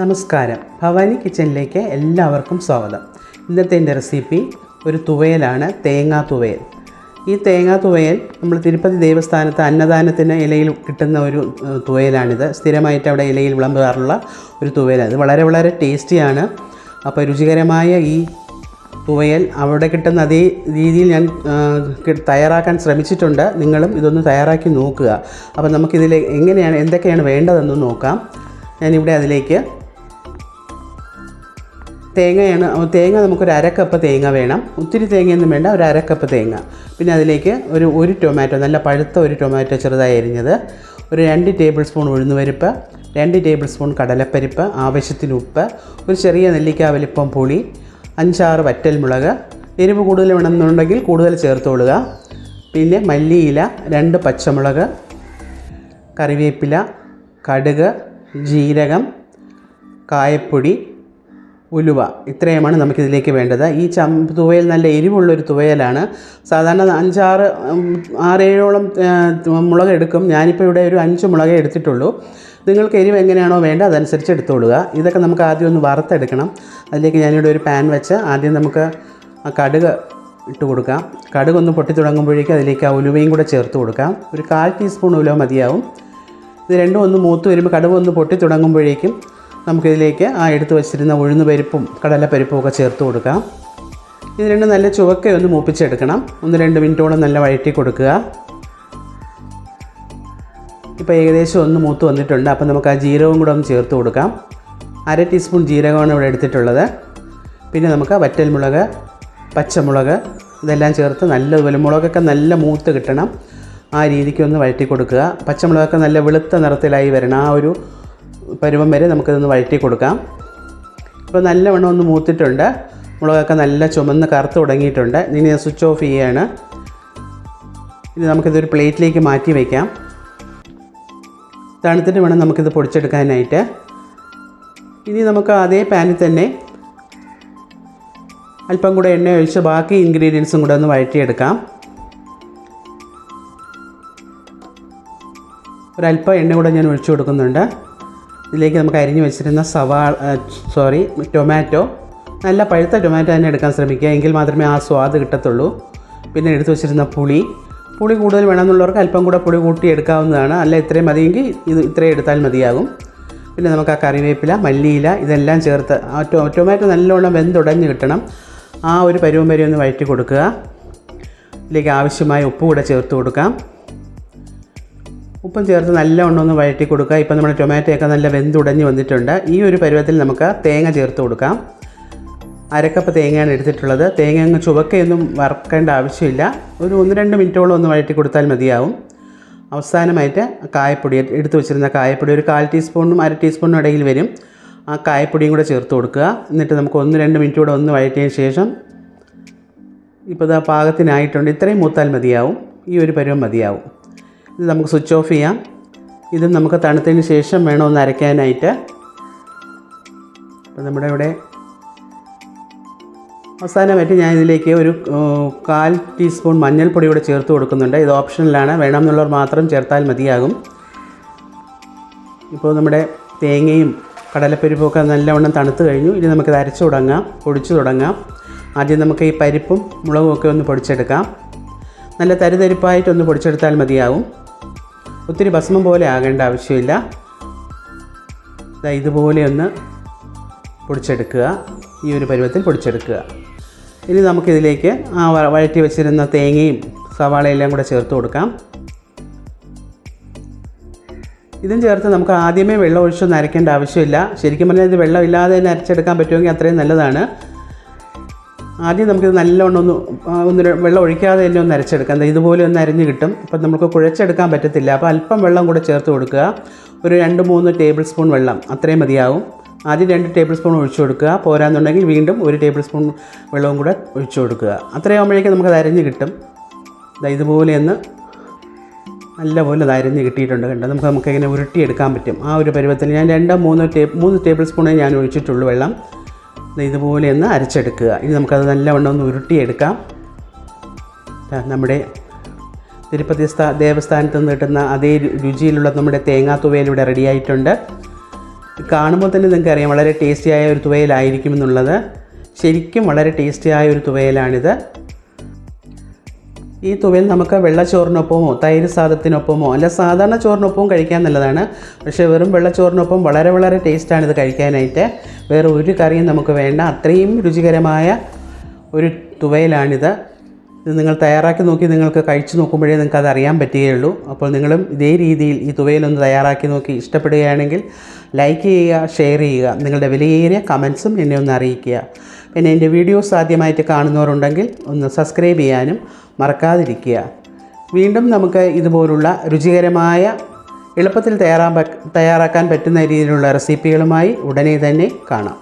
നമസ്കാരം. ഭവാനി കിച്ചണിലേക്ക് എല്ലാവർക്കും സ്വാഗതം. ഇന്നത്തെ എന്റെ റെസിപ്പി ഒരു തുവയലാണ് തേങ്ങാ തുവയൽ. ഈ തേങ്ങാ തുവയൽ നമ്മൾ തിരുപ്പതി ദേവസ്ഥാനത്ത് അന്നദാനത്തിന് ഇലയിൽ കിട്ടുന്ന ഒരു തുവയലാണിത്. സ്ഥിരമായിട്ട് അവിടെ ഇലയിൽ വിളമ്പാറുള്ള ഒരു തുവയലാണ്. ഇത് വളരെ വളരെ ടേസ്റ്റിയാണ്. അപ്പോൾ രുചികരമായ ഈ തുവയൽ അവിടെ കിട്ടുന്ന അതേ രീതിയിൽ ഞാൻ തയ്യാറാക്കാൻ ശ്രമിച്ചിട്ടുണ്ട്. നിങ്ങളും ഇതൊന്ന് തയ്യാറാക്കി നോക്കുക. അപ്പോൾ നമുക്കിതിൽ എങ്ങനെയാണ് എന്തൊക്കെയാണ് വേണ്ടതെന്ന് നോക്കാം. ഞാനിവിടെ അതിലേക്ക് തേങ്ങയാണ് തേങ്ങ നമുക്കൊരു അരക്കപ്പ് തേങ്ങ വേണം. ഒത്തിരി തേങ്ങയൊന്നും വേണ്ട ഒരു അരക്കപ്പ് തേങ്ങ. പിന്നെ അതിലേക്ക് ഒരു ഒരു ടൊമാറ്റോ നല്ല പഴുത്ത ഒരു ടൊമാറ്റോ ചെറുതായി അരിഞ്ഞത്. ഒരു രണ്ട് ടേബിൾ സ്പൂൺ ഉഴുന്നുപരിപ്പ് രണ്ട് ടേബിൾ സ്പൂൺ കടലപ്പരിപ്പ് ആവശ്യത്തിന് ഉപ്പ് ഒരു ചെറിയ നെല്ലിക്ക വലിപ്പം പുളി അഞ്ചാറ് വറ്റൽ മുളക് എരിവ് കൂടുതൽ വേണമെന്നുണ്ടെങ്കിൽ കൂടുതൽ ചേർത്തോളുക പിന്നെ മല്ലിയില രണ്ട് പച്ചമുളക് കറിവേപ്പില കടുക് ജീരകം കായപ്പൊടി ഉലുവ. ഇത്രയുമാണ് നമുക്കിതിലേക്ക് വേണ്ടത്. ഈ ചം തുവയൽ നല്ല എരിവുള്ളൊരു തുവയലാണ്. സാധാരണ അഞ്ചാറ് ആറേഴോളം മുളക് എടുക്കും. ഞാനിപ്പോൾ ഇവിടെ ഒരു അഞ്ച് മുളകേ എടുത്തിട്ടുള്ളൂ. നിങ്ങൾക്ക് എരിവ് എങ്ങനെയാണോ വേണ്ടത് അതനുസരിച്ച് എടുത്തോളുക. ഇതൊക്കെ നമുക്ക് ആദ്യം ഒന്ന് വറുത്തെടുക്കണം. അതിലേക്ക് ഞാനിവിടെ ഒരു പാൻ വെച്ച് ആദ്യം നമുക്ക് കടുക് ഇട്ട് കൊടുക്കാം. കടുക് ഒന്ന് പൊട്ടി തുടങ്ങുമ്പോഴേക്കും അതിലേക്ക് ആ ഉലുവയും കൂടെ ചേർത്ത് കൊടുക്കാം. ഒരു കാൽ ടീസ്പൂൺ ഉലുവ മതിയാവും. ഇത് രണ്ടും ഒന്ന് മൂത്ത് വരുമ്പോൾ കടുക് ഒന്ന് പൊട്ടി തുടങ്ങുമ്പോഴേക്കും നമുക്കിതിലേക്ക് ആ എടുത്ത് വെച്ചിരുന്ന ഉഴുന്ന് പരിപ്പും കടലപ്പരിപ്പും ഒക്കെ ചേർത്ത് കൊടുക്കാം. ഇത് രണ്ട് നല്ല ചുവക്ക ഒന്ന് മൂപ്പിച്ചെടുക്കണം. ഒന്ന് രണ്ട് മിനിറ്റോളം നല്ല വഴറ്റി കൊടുക്കുക. ഇപ്പോൾ ഏകദേശം ഒന്ന് മൂത്ത് വന്നിട്ടുണ്ട്. അപ്പോൾ നമുക്ക് ആ ജീരകവും കൂടെ ഒന്ന് ചേർത്ത് കൊടുക്കാം. അര ടീസ്പൂൺ ജീരകമാണ് ഇവിടെ എടുത്തിട്ടുള്ളത്. പിന്നെ നമുക്ക് വറ്റൽമുളക് പച്ചമുളക് ഇതെല്ലാം ചേർത്ത് നല്ലതുപോലെ മുളകൊക്കെ നല്ല മൂത്ത് കിട്ടണം. ആ രീതിക്ക് ഒന്ന് വഴറ്റി കൊടുക്കുക. പച്ചമുളകൊക്കെ നല്ല വെളുത്ത നിറത്തിലായി വരണം. ആ ഒരു പരുവം വരെ നമുക്കിതൊന്ന് വഴറ്റി കൊടുക്കാം. ഇപ്പോൾ നല്ലവണ്ണം ഒന്ന് മൂത്തിട്ടുണ്ട്. മുളകൊക്കെ നല്ല ചുമന്ന് കറുത്ത് തുടങ്ങിയിട്ടുണ്ട്. ഇനി ഞാൻ സ്വിച്ച് ഓഫ് ചെയ്യുകയാണ് ഇനി നമുക്കിതൊരു പ്ലേറ്റിലേക്ക് മാറ്റി വയ്ക്കാം തണുത്തിട്ട് വേണം നമുക്കിത് പൊടിച്ചെടുക്കാനായിട്ട്. ഇനി നമുക്ക് അതേ പാനിൽ തന്നെ അല്പം കൂടെ എണ്ണ ഒഴിച്ച് ബാക്കി ഇൻഗ്രീഡിയൻസും കൂടെ ഒന്ന് വഴറ്റിയെടുക്കാം. ഒരല്പം എണ്ണ കൂടെ ഞാൻ ഒഴിച്ചു കൊടുക്കുന്നുണ്ട്. ഇതിലേക്ക് നമുക്ക് അരിഞ്ഞു വെച്ചിരുന്ന സവാള സോറി ടൊമാറ്റോ നല്ല പഴുത്ത ടൊമാറ്റോ തന്നെ എടുക്കാൻ ശ്രമിക്കുക. എങ്കിൽ മാത്രമേ ആ സ്വാദ് കിട്ടത്തുള്ളൂ. പിന്നെ എടുത്തു വെച്ചിരുന്ന പുളി. പുളി കൂടുതൽ വേണമെന്നുള്ളവർക്ക് അല്പം കൂടെ പുളി കൂട്ടി എടുക്കാവുന്നതാണ്. അല്ല ഇത്രയും മതിയെങ്കിൽ ഇത് ഇത്രയും എടുത്താൽ മതിയാകും. പിന്നെ നമുക്ക് ആ കറിവേപ്പില മല്ലിയില ഇതെല്ലാം ചേർത്ത് ആ ടൊമാറ്റോ നല്ലോണം വെന്തുടഞ്ഞ് കിട്ടണം. ആ ഒരു പരുവം വരെ ഒന്ന് വഴറ്റി കൊടുക്കുക. ഇതിലേക്ക് ആവശ്യമായ ഉപ്പ് കൂടെ ചേർത്ത് കൊടുക്കാം. ഉപ്പും ചേർത്ത് നല്ല ഒന്ന് വഴറ്റി കൊടുക്കുക. ഇപ്പം നമ്മുടെ ടൊമാറ്റോയൊക്കെ നല്ല വെന്തുടഞ്ഞ് വന്നിട്ടുണ്ട്. ഈ ഒരു പരുവത്തിൽ നമുക്ക് തേങ്ങ ചേർത്ത് കൊടുക്കാം. അരക്കപ്പ് തേങ്ങയാണ് എടുത്തിട്ടുള്ളത്. തേങ്ങ അങ്ങ് ചുവക്കയൊന്നും വറക്കേണ്ട ആവശ്യമില്ല. ഒരു ഒന്ന് രണ്ട് മിനിറ്റോളം ഒന്ന് വഴറ്റി കൊടുത്താൽ മതിയാവും. അവസാനമായിട്ട് കായപ്പൊടി എടുത്തു വെച്ചിരുന്ന കായപ്പൊടി ഒരു കാൽ ടീസ്പൂണും അര ടീസ്പൂണും ഇടയിൽ വരും. ആ കായപ്പൊടിയും കൂടെ ചേർത്ത് കൊടുക്കുക. എന്നിട്ട് നമുക്ക് ഒന്ന് രണ്ട് മിനിറ്റ് കൂടെ ഒന്ന് വഴറ്റിയതിന് ശേഷം ഇപ്പോൾ ഇതാ പാകത്തിനായിട്ടുണ്ട്. ഇത്രയും മൂത്താൽ മതിയാവും. ഈ ഒരു പരുവം മതിയാവും. ഇത് നമുക്ക് സ്വിച്ച് ഓഫ് ചെയ്യാം. ഇതും നമുക്ക് തണുത്തതിന് ശേഷം വേണം ഒന്ന് അരയ്ക്കാനായിട്ട്. അപ്പോൾ നമ്മുടെ ഇവിടെ അവസാനമായിട്ട് ഞാൻ ഇതിലേക്ക് ഒരു കാൽ ടീസ്പൂൺ മഞ്ഞൾപ്പൊടി കൂടെ ചേർത്ത് കൊടുക്കുന്നുണ്ട്. ഇത് ഓപ്ഷനിലാണ് വേണമെന്നുള്ളവർ മാത്രം ചേർത്താൽ മതിയാകും. ഇപ്പോൾ നമ്മുടെ തേങ്ങയും കടലപ്പരിപ്പൊക്കെ നല്ലവണ്ണം തണുത്ത് കഴിഞ്ഞു. ഇനി നമുക്കിത് അരച്ചു തുടങ്ങാം. പൊടിച്ചു തുടങ്ങാം. ആദ്യം നമുക്ക് ഈ പരിപ്പും മുളകും ഒക്കെ ഒന്ന് പൊടിച്ചെടുക്കാം. നല്ല തരിതരിപ്പായിട്ടൊന്ന് പൊടിച്ചെടുത്താൽ മതിയാവും ഒത്തിരി ഭസ്മം പോലെ ആകേണ്ട ആവശ്യമില്ല. ഇതുപോലെ ഒന്ന് പൊടിച്ചെടുക്കുക. ഈ ഒരു പരുവത്തിൽ പൊടിച്ചെടുക്കുക. ഇനി നമുക്കിതിലേക്ക് ആ വഴറ്റി വെച്ചിരുന്ന തേങ്ങയും സവാളയെല്ലാം കൂടെ ചേർത്ത് കൊടുക്കാം. ഇതും ചേർത്ത് നമുക്ക് ആദ്യമേ വെള്ളം ഒഴിച്ചൊന്നും അരയ്ക്കേണ്ട ആവശ്യമില്ല. ശരിക്കും പറഞ്ഞാൽ ഇത് വെള്ളം ഇല്ലാതെ തന്നെ അരച്ചെടുക്കാൻ പറ്റുമെങ്കിൽ അത്രയും നല്ലതാണ്. ആദ്യം നമുക്കിത് നല്ലോണം ഒന്ന് ഒന്ന് വെള്ളം ഒഴിക്കാതെ തന്നെ ഒന്ന് അരച്ചെടുക്കാം. ഇതുപോലെ ഒന്ന് അരിഞ്ഞ് കിട്ടും. അപ്പം നമുക്ക് കുഴച്ചെടുക്കാൻ പറ്റത്തില്ല. അപ്പോൾ അല്പം വെള്ളം കൂടെ ചേർത്ത് കൊടുക്കുക. ഒരു രണ്ട് മൂന്ന് ടേബിൾ സ്പൂൺ വെള്ളം അത്രയും മതിയാവും. ആദ്യം രണ്ട് ടേബിൾ സ്പൂൺ ഒഴിച്ചു കൊടുക്കുക. പോരാന്നുണ്ടെങ്കിൽ വീണ്ടും ഒരു ടേബിൾ സ്പൂൺ വെള്ളവും കൂടെ ഒഴിച്ചു കൊടുക്കുക. അത്രയും ആകുമ്പോഴേക്കും നമുക്കത് അരിഞ്ഞ് കിട്ടും. ഇതാ ഇതുപോലെ ഒന്ന് നല്ലപോലെ അത് അരിഞ്ഞ് കിട്ടിയിട്ടുണ്ട് കണ്ടോ? നമുക്ക് നമുക്ക് ഇങ്ങനെ ഉരുട്ടിയെടുക്കാൻ പറ്റും. ആ ഒരു പരുവത്തിൽ ഞാൻ രണ്ടോ മൂന്നോ ടേ മൂന്ന് ടേബിൾ സ്പൂണേ ഞാൻ ഒഴിച്ചിട്ടുള്ളൂ വെള്ളം. ഇതുപോലെ ഒന്ന് അരച്ചെടുക്കുക. ഇനി നമുക്കത് നല്ലവണ്ണം ഒന്ന് ഉരുട്ടിയെടുക്കാം. നമ്മുടെ തിരുപ്പതി സ്ഥാ ദേവസ്ഥാനത്ത് നിന്ന് കിട്ടുന്ന അതേ രുചിയിലുള്ള നമ്മുടെ തേങ്ങാ തുവയിലൂടെ റെഡിയായിട്ടുണ്ട് കാണുമ്പോൾ തന്നെ നിങ്ങൾക്ക് അറിയാം വളരെ ടേസ്റ്റിയായ ഒരു തുവയിലായിരിക്കും എന്നുള്ളത്. ശരിക്കും വളരെ ടേസ്റ്റിയായ ഒരു തുവയിലാണിത്. ഈ തുവയിൽ നമുക്ക് വെള്ളച്ചോറിനൊപ്പമോ തൈര് സാദത്തിനൊപ്പമോ അല്ല സാധാരണ ചോറിനൊപ്പവും കഴിക്കാൻ നല്ലതാണ്. പക്ഷേ വെറും വെള്ളച്ചോറിനൊപ്പം വളരെ വളരെ ടേസ്റ്റാണ് ഇത് കഴിക്കാനായിട്ട്. വേറെ ഒരു കറിയും നമുക്ക് വേണ്ട. അത്രയും രുചികരമായ ഒരു തുവയിലാണിത്. ഇത് നിങ്ങൾ തയ്യാറാക്കി നോക്കി നിങ്ങൾക്ക് കഴിച്ചു നോക്കുമ്പോഴേ നിങ്ങൾക്ക് അത് അറിയാൻ പറ്റുകയുള്ളൂ. അപ്പോൾ നിങ്ങളും ഇതേ രീതിയിൽ ഈ തുവയിലൊന്ന് തയ്യാറാക്കി നോക്കി ഇഷ്ടപ്പെടുകയാണെങ്കിൽ ലൈക്ക് ചെയ്യുക ഷെയർ ചെയ്യുക. നിങ്ങളുടെ വിലയേറിയ കമൻസും എന്നെ ഒന്ന് അറിയിക്കുക. പിന്നെ എന്റെ വീഡിയോസ് ആദ്യമായിട്ട് കാണുന്നവരുണ്ടെങ്കിൽ ഒന്ന് സബ്സ്ക്രൈബ് ചെയ്യാനും മറക്കാതിരിക്കുക. വീണ്ടും നമുക്ക് ഇതുപോലുള്ള രുചികരമായ എളുപ്പത്തിൽ തയ്യാറാ തയ്യാറാക്കാൻ പറ്റുന്ന രീതിയിലുള്ള റെസിപ്പികളുമായി ഉടനെ തന്നെ കാണാം.